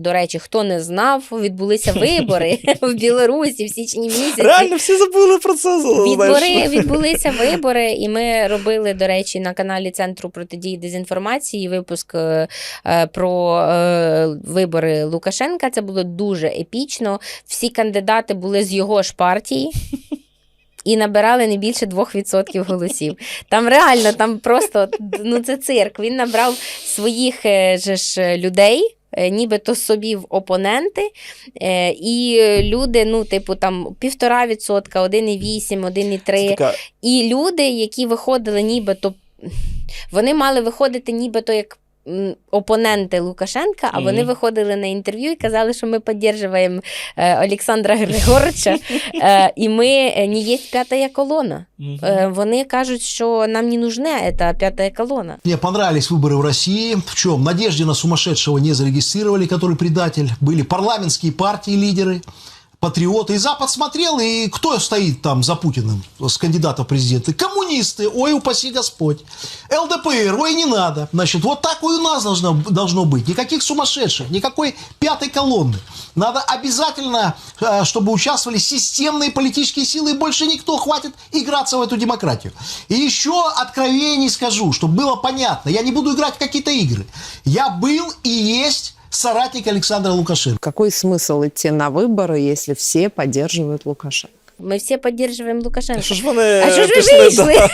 До речі, хто не знав, відбулися вибори в Білорусі в січні місяці. Реально всі забули про це. Відбори, відбулися вибори, і ми робили, до речі, на каналі Центру протидії дезінформації випуск е, е, про е, вибори Лукашенка. Це було дуже епічно. Всі кандидати були з його ж партії. І набирали не більше 2% голосів. Там реально, там просто ну це цирк. Він набрав своїх же ж людей, нібито собі в опоненти. Е, І люди, ну, типу, там півтора відсотка, 1,8, 1,3. І люди, які виходили нібито, вони мали виходити нібито як опоненти Лукашенка, а вони Мгм. виходили на інтерв'ю і казали, що ми підтримуємо е, Олександра Григоровича, е, і ми е, не є п'ята колона. Мгм. Е, Вони кажуть, що нам не нужна ця п'ята колона. Мне понравились выборы в России. В чем? Надеждина сумасшедшего не зарегистрировали, который предатель. Были парламентские партии, лидеры, Патриоты. И Запад смотрел, и кто стоит там за Путиным с кандидата в президенты? Коммунисты, ой, упаси Господь. ЛДПР, ой, не надо. Значит, вот так и у нас должно, должно быть. Никаких сумасшедших, никакой пятой колонны. Надо обязательно, э, чтобы участвовали системные политические силы, и больше никто хватит играться в эту демократию. И еще откровений скажу, чтобы было понятно. Я не буду играть в какие-то игры. Я был и есть соратник Александра Лукашенко. Какой смысл идти на выборы, если все поддерживают Лукашенко? Ми всі підтримуємо Лукашенка. А що ж вони А що ж ви пішли, вийшли? да.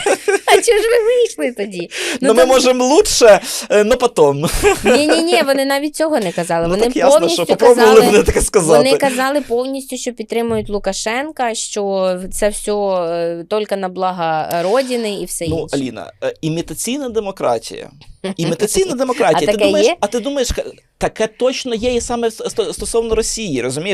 А чого ж ви вийшли тоді? Ну, ми там- можемо лучше, е, но потом. Ні, ні, ні, вони навіть цього не казали. Ну Вони так ясно, повністю що попробували казали, вони таке сказати. Вони казали повністю, що підтримують Лукашенка, що це все е, тільки на благо родини і все Ну, інше. Аліна, е, імітаційна демократія. Імітаційна демократія. А ти таке думаєш, є? а ти думаєш, ка- таке точно є і саме ст- ст- стосовно Росії, розумієш?